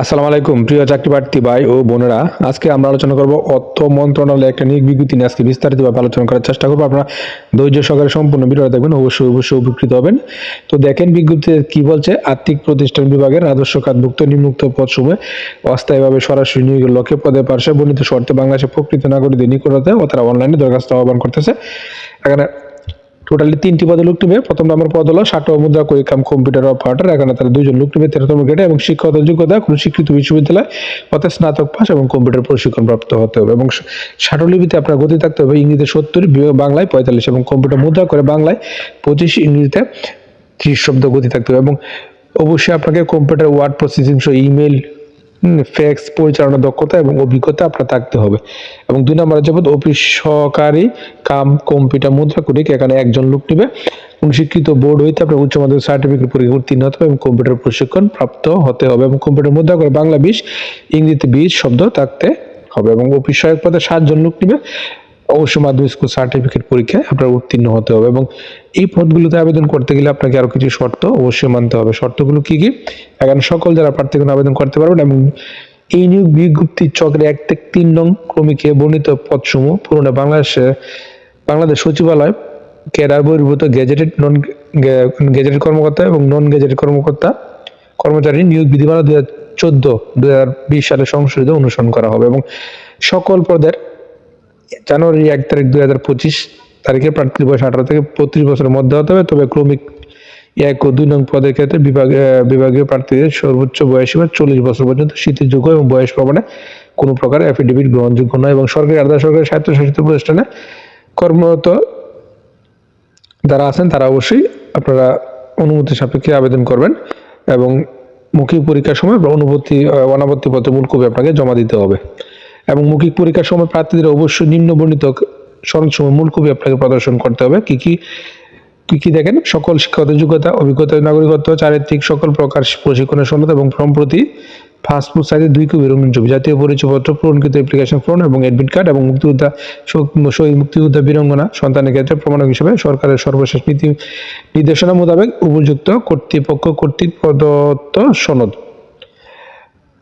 আসসালামু আলাইকুম, প্রিয় চাকরি প্রার্থী ভাই ও বোনেরা। আজকে আমরা আলোচনা করব অর্থ মন্ত্রণালয়ে একটা নিয়োগ বিজ্ঞপ্তি নিয়ে আজকে বিস্তারিতভাবে আলোচনা করার চেষ্টা করব। আপনারা ধৈর্য সহকারে সম্পূর্ণ ভিডিওটা দেখবেন, অবশ্যই অবশ্যই উপকৃত হবেন। তো দেখেন বিজ্ঞপ্তিতে কি বলছে, আর্থিক প্রতিষ্ঠান বিভাগের রাজস্ব খাতভুক্ত নিম্নুক্ত পদসমূহে অস্থায়ীভাবে সরাসরি নিয়োগের লক্ষ্যে পদে পার্শ্বে বর্ণিত শর্তে বাংলাদেশের প্রকৃত নাগরিকদের নিকটতে ও তারা অনলাইনে দরখাস্ত আহ্বান করতেছে। এখানে টোটালি তিনটি পদে লোক নেবে। প্রথম নম্বর পদ হলো ষাট মুদ্রা কাম কম্পিউটার অপারেটর। এখানে তারা দুজন লোক নেবে, তেরোতম গ্রেডে এবং শিক্ষাগত যোগ্যতা, কোনো স্বীকৃত বিশ্ববিদ্যালয়, অর্থাৎ স্নাতক পাস এবং কম্পিউটার প্রশিক্ষণ প্রাপ্ত হতে হবে। এবং ষাটলিপিতে আপনার গতি থাকতে হবে ইংরেজিতে সত্তর বাংলায় পঁয়তাল্লিশ এবং কম্পিউটার মুদ্রা করে বাংলায় পঁচিশ, ইংরেজিতে ত্রিশ শব্দ গতি থাকতে হবে। এবং অবশ্যই আপনাকে কম্পিউটার, ওয়ার্ড প্রসেসিং সহ ইমেল ফ্যাক্স পরিচালনা দক্ষতা এবং অভিজ্ঞতা আপনার থাকতে হবে। এবং দুই নম্বর যাবত অফিস সহকারী কাম কম্পিউটার মুদ্রা করি এখানে একজন লোক নেবে। এবং শিক্ষিত বোর্ড হইতে আপনার উচ্চ মাধ্যমিক সার্টিফিকেট পরীক্ষা উত্তীর্ণ হতে হবে এবং কম্পিউটার প্রশিক্ষণ প্রাপ্ত হতে হবে। এবং কম্পিউটার মুদ্রা করে বাংলা বিশ, ইংরেজিতে বিশ শব্দ থাকতে হবে। এবং অফিস সহায়ক পদে সাতজন লোক নেবে। অবশ্যই মাধ্যমিক স্কুল সার্টিফিকেট পরীক্ষায় আপনার উত্তীর্ণ হতে হবে এবং এই পদগুলোতে আবেদন করতে গেলে আপনাকে আরও কিছু শর্ত অবশ্যই মানতে হবে। শর্তগুলো কী কী? এখানে সকল যারা প্রার্থীগণ আবেদন করতে পারবেন এবং এই নিয়োগ বিজ্ঞপ্তি চক্রে এক থেকে তিন নং ক্রমিকে বর্ণিত পদসমূহ পুরনো বাংলাদেশে, বাংলাদেশ সচিবালয়, ক্যাডার বহির্ভূত গেজেটেড নন গেজেটেড কর্মকর্তা এবং নন গেজেটেড কর্মকর্তা, কর্মচারী নিয়োগ বিধিমালা দুই হাজার চোদ্দ, দুই হাজার বিশ সালে সংশোধিত অনুসরণ করা হবে এবং সকল পদের জানুয়ারি এক তারিখ দুই হাজার পঁচিশ তারিখে প্রার্থীর বয়স আঠারো থেকে পঁয়ত্রিশ বছরের মধ্যে হতে হবে। তবে ক্রমিক এক ও দুই নং পদের ক্ষেত্রে বিভাগ বিভাগীয় প্রার্থীদের সর্বোচ্চ বয়স সীমা চল্লিশ বছর পর্যন্ত স্মৃতিযোগ্য এবং বয়স প্রমাণে কোনো প্রকার অ্যাফিডেভিট গ্রহণযোগ্য নয় এবং সরকারি আধা সরকারি স্বায়ত্তশাসিত প্রতিষ্ঠানে কর্মরত যারা আছেন তারা অবশ্যই আপনারা অনুমতি সাপেক্ষে আবেদন করবেন এবং মৌখিক পরীক্ষার সময় বা অনুভূতি আহ, অনাবর্তি পত্র মূল কপি আপনাকে জমা দিতে হবে। এবং মৌখিক পরীক্ষার সময় প্রার্থীদের অবশ্যই নিম্ন বর্ণিত সনদ সময় মূল কপি আপনাকে প্রদর্শন করতে হবে। কি কি কি কি দেখেন? সকল শিক্ষাগত যোগ্যতা, অভিজ্ঞতা, নাগরিকত্ব, চারিত্রিক সকল প্রকার প্রশিক্ষণের সনদ এবং সম্প্রতি পাসপোর্ট সাইজের দুই কপি রঙিন ছবি, জাতীয় পরিচয়পত্র পূরণকৃত অ্যাপ্লিকেশন ফর্ম এবং অ্যাডমিট কার্ড এবং মুক্তিযোদ্ধা, শহীদ মুক্তিযোদ্ধা বীরঙ্গনা সন্তানের ক্ষেত্রে প্রমাণক হিসেবে সরকারের সর্বশেষ নীতি, নির্দেশনা মোতাবেক উপযুক্ত কর্তৃপক্ষ কর্তৃক প্রদত্ত সনদ।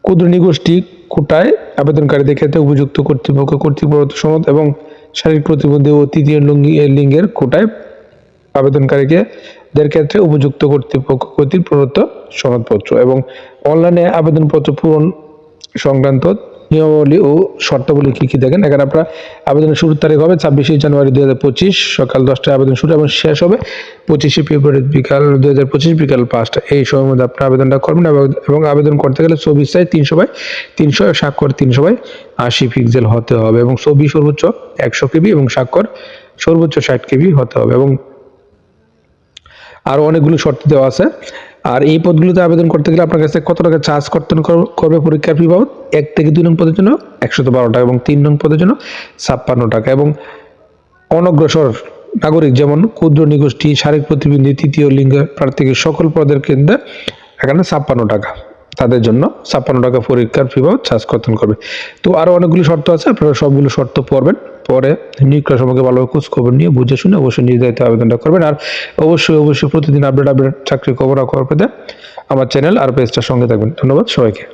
ক্ষুদ্র নিগোষ্ঠী কোটায় আবেদনকারীদের ক্ষেত্রে উপযুক্ত কর্তৃপক্ষ কর্তৃপক্ষ সমত এবং শারীরিক প্রতিবন্ধী ও তৃতীয় লিঙ্গি- লিঙ্গের কোটায় আবেদনকারীকে দের ক্ষেত্রে উপযুক্ত কর্তৃপক্ষ কর্তৃক প্রদত্ত সনদপত্র এবং অনলাইনে আবেদনপত্র পূরণ সংক্রান্ত নিয়মাবলী ও শর্তাবলী কি কি দেখেন? এখানে আপনার আবেদনের শুরুর তারিখ হবে ছাব্বিশে জানুয়ারি দুই হাজার পঁচিশ, সকাল দশটায় আবেদন শুরু এবং শেষ হবে পঁচিশে ফেব্রুয়ারি বিকাল দুই হাজার পঁচিশ, বিকাল পাঁচটা এই সময়ের মধ্যে আপনার আবেদনটা করবেন এবং আবেদন করতে গেলে ছবি সাইজ তিনশো বাই তিনশো স্বাক্ষর তিনশো বাই আশি পিক্সেল হতে হবে এবং ছবি সর্বোচ্চ একশো কেবি এবং স্বাক্ষর সর্বোচ্চ ষাট কেবি হতে হবে এবং আরও অনেকগুলো শর্ত দেওয়া আছে। আর এই পদগুলোতে আবেদন করতে গেলে আপনার কাছে কত টাকা চার্জ করতে কর- করবে পরীক্ষার ফি বাবদ? এক থেকে দুই নং পদের জন্য একশত বারো টাকা এবং তিন নং পদের জন্য ছাপ্পান্ন টাকা এবং অনগ্রসর নাগরিক যেমন ক্ষুদ্র নিগোষ্ঠী, শারীরিক প্রতিবন্ধী, তৃতীয় লিঙ্গ প্রার্থীকে সকল পদের কেন্দ্রে এখানে ছাপ্পান্ন টাকা। তাদের জন্য ছাপ্পান্ন টাকা পরীক্ষার ফি বাবদ চার্জ কর্তন করবে। তো আরও অনেকগুলি শর্ত আছে, আপনারা সবগুলো শর্ত পড়বেন, পরে নিয়োগ করার সম্পর্কে ভালোভাবে খোঁজ খবর নিয়ে বুঝে শুনে অবশ্যই নির্ধারিত আবেদনটা করবেন। আর অবশ্যই অবশ্যই প্রতিদিন আপডেট আপডেট চাকরি খবর খবর পেতে আমার চ্যানেল আর পেজটার সঙ্গে থাকবেন। ধন্যবাদ সবাইকে।